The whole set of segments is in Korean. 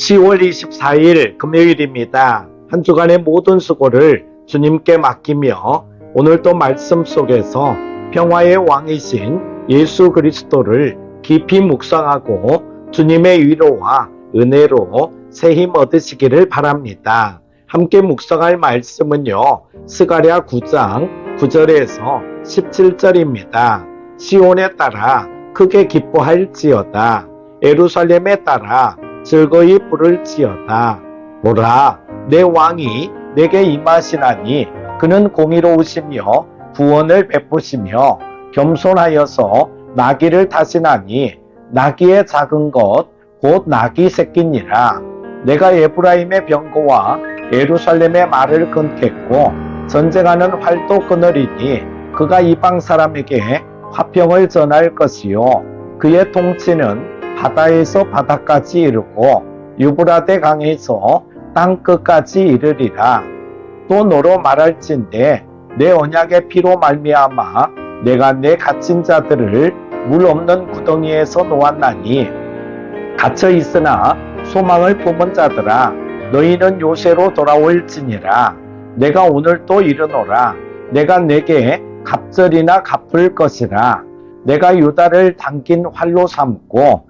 10월 24일 금요일입니다. 한 주간의 모든 수고를 주님께 맡기며 오늘도 말씀 속에서 평화의 왕이신 예수 그리스도를 깊이 묵상하고 주님의 위로와 은혜로 새 힘 얻으시기를 바랍니다. 함께 묵상할 말씀은요. 스가랴 9장 9절에서 17절입니다. 시온에 따라 크게 기뻐할지어다. 예루살렘에 따라 즐거이 부를지어다. 보라, 내 왕이 내게 임하시나니 그는 공의로우시며 구원을 베푸시며 겸손하여서 나귀를 타시나니 나귀의 작은 것 곧 나귀 새끼니라. 내가 에브라임의 병거와 예루살렘의 말을 끊겠고 전쟁하는 활도 끊으리니 그가 이방 사람에게 화평을 전할 것이요 그의 통치는 바다에서 바다까지 이르고 유브라데 강에서 땅 끝까지 이르리라. 또 너로 말할진대 내 언약의 피로 말미암아 내가 내 갇힌 자들을 물 없는 구덩이에서 놓았나니 갇혀 있으나 소망을 품은 자들아 너희는 요새로 돌아올지니라. 내가 오늘 또 이르노라. 내가 내게 갑절이나 갚을 것이라. 내가 유다를 당긴 활로 삼고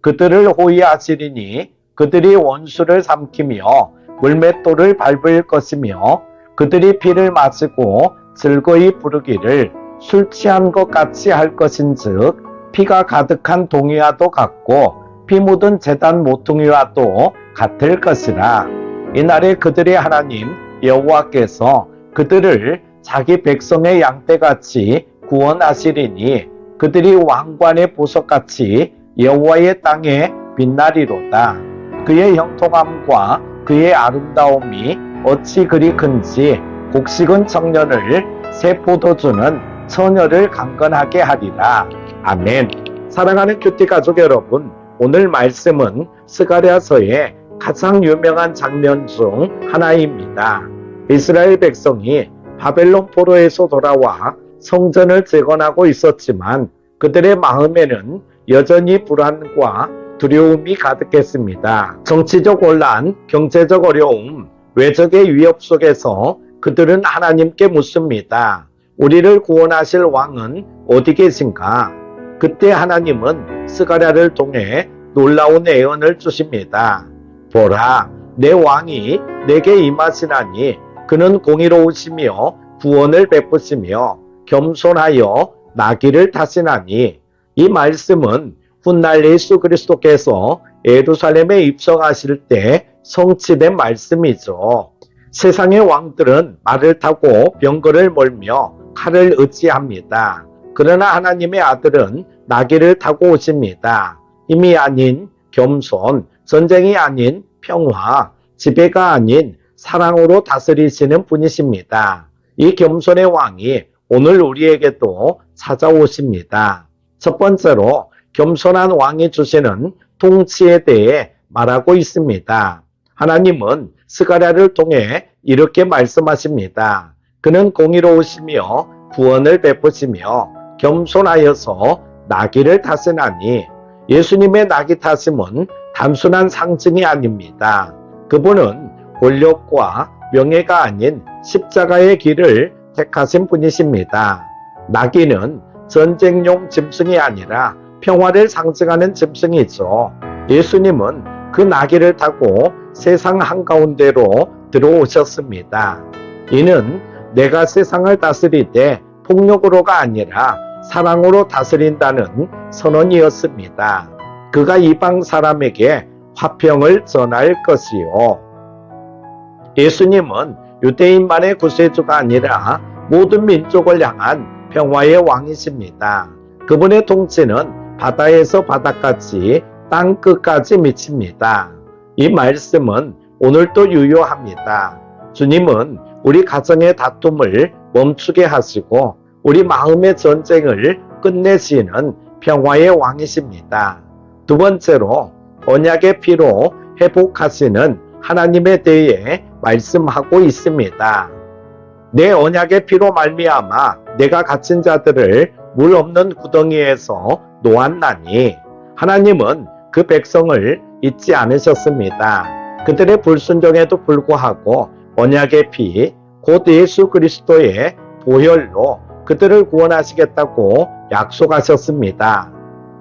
그들을 호위하시리니 그들이 원수를 삼키며 물맷돌을 밟을 것이며 그들이 피를 마시고 즐거이 부르기를 술 취한 것 같이 할 것인즉 피가 가득한 동이와도 같고 피 묻은 재단 모퉁이와도 같을 것이라. 이날에 그들의 하나님 여호와께서 그들을 자기 백성의 양떼같이 구원하시리니 그들이 왕관의 보석같이 여호와의 땅에 빛나리로다. 그의 형통함과 그의 아름다움이 어찌 그리 큰지 곡식은 청년을 새 포도주는 처녀를 강건하게 하리라. 아멘. 사랑하는 큐티 가족 여러분 오늘 말씀은 스가랴서의 가장 유명한 장면 중 하나입니다. 이스라엘 백성이 바벨론 포로에서 돌아와 성전을 재건하고 있었지만 그들의 마음에는 여전히 불안과 두려움이 가득했습니다. 정치적 혼란, 경제적 어려움, 외적의 위협 속에서 그들은 하나님께 묻습니다. 우리를 구원하실 왕은 어디 계신가? 그때 하나님은 스가랴를 통해 놀라운 예언을 주십니다. 보라, 내 왕이 내게 임하시나니 그는 공의로우시며 구원을 베푸시며 겸손하여 나귀를 타시나니 이 말씀은 훗날 예수 그리스도께서 예루살렘에 입성하실 때 성취된 말씀이죠. 세상의 왕들은 말을 타고 병거를 몰며 칼을 의지합니다. 그러나 하나님의 아들은 나귀를 타고 오십니다. 힘이 아닌 겸손, 전쟁이 아닌 평화, 지배가 아닌 사랑으로 다스리시는 분이십니다. 이 겸손의 왕이 오늘 우리에게도 찾아오십니다. 첫 번째로 겸손한 왕이 주시는 통치에 대해 말하고 있습니다. 하나님은 스가랴를 통해 이렇게 말씀하십니다. 그는 공의로우시며 구원을 베푸시며 겸손하여서 나귀를 타시나니 예수님의 나귀 타심은 단순한 상징이 아닙니다. 그분은 권력과 명예가 아닌 십자가의 길을 택하신 분이십니다. 나귀는 전쟁용 짐승이 아니라 평화를 상징하는 짐승이죠. 예수님은 그 나귀를 타고 세상 한가운데로 들어오셨습니다. 이는 내가 세상을 다스릴 때 폭력으로가 아니라 사랑으로 다스린다는 선언이었습니다. 그가 이방 사람에게 화평을 전할 것이요. 예수님은 유대인만의 구세주가 아니라 모든 민족을 향한 평화의 왕이십니다. 그분의 통치는 바다에서 바다까지 땅 끝까지 미칩니다. 이 말씀은 오늘도 유효합니다. 주님은 우리 가정의 다툼을 멈추게 하시고 우리 마음의 전쟁을 끝내시는 평화의 왕이십니다. 두 번째로 언약의 피로 회복하시는 하나님에 대해 말씀하고 있습니다. 내 언약의 피로 말미암아 내가 갇힌 자들을 물 없는 구덩이에서 놓았나니 하나님은 그 백성을 잊지 않으셨습니다. 그들의 불순종에도 불구하고 언약의 피, 곧 예수 그리스도의 보혈로 그들을 구원하시겠다고 약속하셨습니다.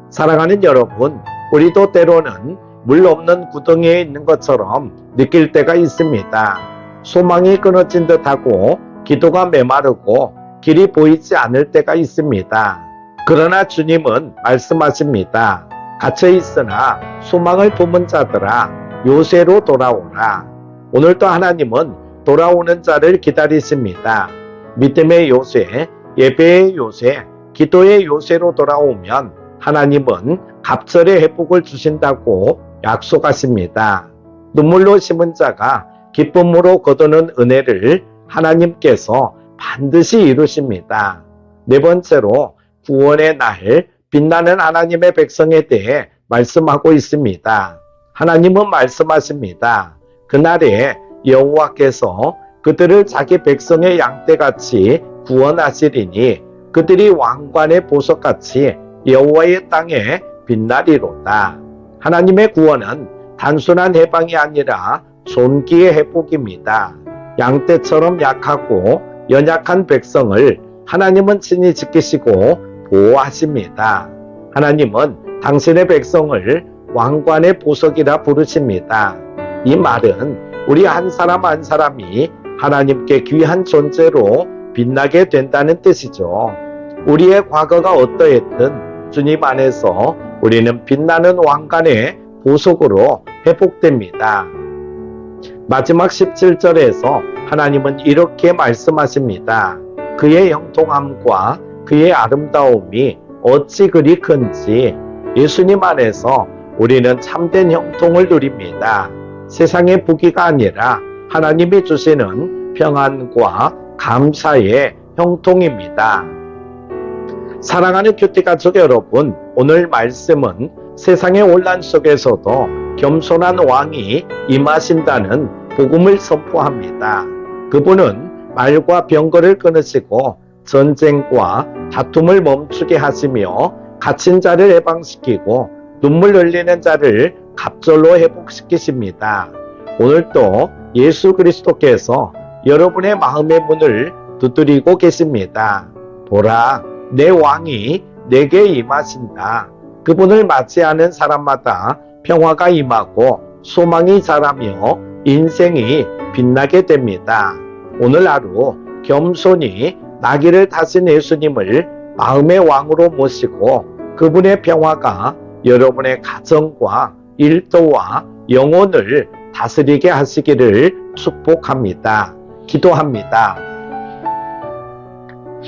사랑하는 여러분, 우리도 때로는 물 없는 구덩이에 있는 것처럼 느낄 때가 있습니다. 소망이 끊어진 듯하고 기도가 메마르고 길이 보이지 않을 때가 있습니다. 그러나 주님은 말씀하십니다. 갇혀 있으나 소망을 품은 자들아 요새로 돌아오라. 오늘도 하나님은 돌아오는 자를 기다리십니다. 믿음의 요새, 예배의 요새, 기도의 요새로 돌아오면 하나님은 갑절의 회복을 주신다고 약속하십니다. 눈물로 심은 자가 기쁨으로 거두는 은혜를 하나님께서 반드시 이루십니다. 네 번째로 구원의 날 빛나는 하나님의 백성에 대해 말씀하고 있습니다. 하나님은 말씀하십니다. 그날에 여호와께서 그들을 자기 백성의 양떼같이 구원하시리니 그들이 왕관의 보석같이 여호와의 땅에 빛나리로다. 하나님의 구원은 단순한 해방이 아니라 존귀의 회복입니다. 양떼처럼 약하고 연약한 백성을 하나님은 친히 지키시고 보호하십니다. 하나님은 당신의 백성을 왕관의 보석이라 부르십니다. 이 말은 우리 한 사람 한 사람이 하나님께 귀한 존재로 빛나게 된다는 뜻이죠. 우리의 과거가 어떠했든 주님 안에서 우리는 빛나는 왕관의 보석으로 회복됩니다. 마지막 17절에서 하나님은 이렇게 말씀하십니다. 그의 형통함과 그의 아름다움이 어찌 그리 큰지 예수님 안에서 우리는 참된 형통을 누립니다. 세상의 부귀가 아니라 하나님이 주시는 평안과 감사의 형통입니다. 사랑하는 큐티 가족 여러분, 오늘 말씀은 세상의 혼란 속에서도 겸손한 왕이 임하신다는 복음을 선포합니다. 그분은 말과 병거를 끊으시고 전쟁과 다툼을 멈추게 하시며 갇힌 자를 해방시키고 눈물 흘리는 자를 갑절로 회복시키십니다. 오늘도 예수 그리스도께서 여러분의 마음의 문을 두드리고 계십니다. 보라, 내 왕이 내게 임하신다. 그분을 맞이하는 사람마다 평화가 임하고 소망이 자라며 인생이 빛나게 됩니다. 오늘 하루 겸손히 나귀를 타신 예수님을 마음의 왕으로 모시고 그분의 평화가 여러분의 가정과 일도와 영혼을 다스리게 하시기를 축복합니다. 기도합니다.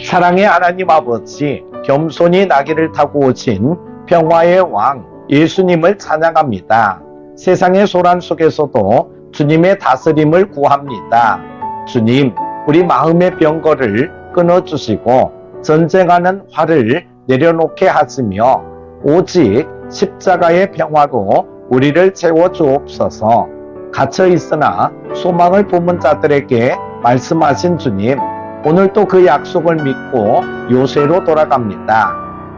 사랑의 하나님 아버지, 겸손히 나귀를 타고 오신 평화의 왕 예수님을 찬양합니다. 세상의 소란 속에서도 주님의 다스림을 구합니다. 주님, 우리 마음의 병거를 끊어주시고 전쟁하는 화를 내려놓게 하시며 오직 십자가의 평화로 우리를 채워주옵소서 갇혀 있으나 소망을 품은 자들에게 말씀하신 주님, 오늘도 그 약속을 믿고 요새로 돌아갑니다.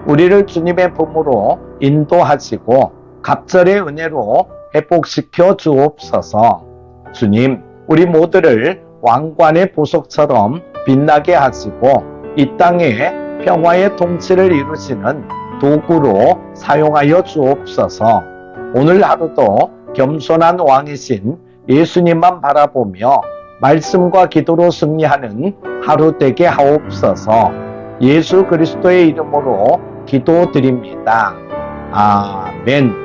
우리를 주님의 품으로 인도하시고 갑절의 은혜로 회복시켜 주옵소서. 주님, 우리 모두를 왕관의 보석처럼 빛나게 하시고 이 땅에 평화의 통치를 이루시는 도구로 사용하여 주옵소서. 오늘 하루도 겸손한 왕이신 예수님만 바라보며 말씀과 기도로 승리하는 하루 되게 하옵소서. 예수 그리스도의 이름으로 기도드립니다. Ah, Amen.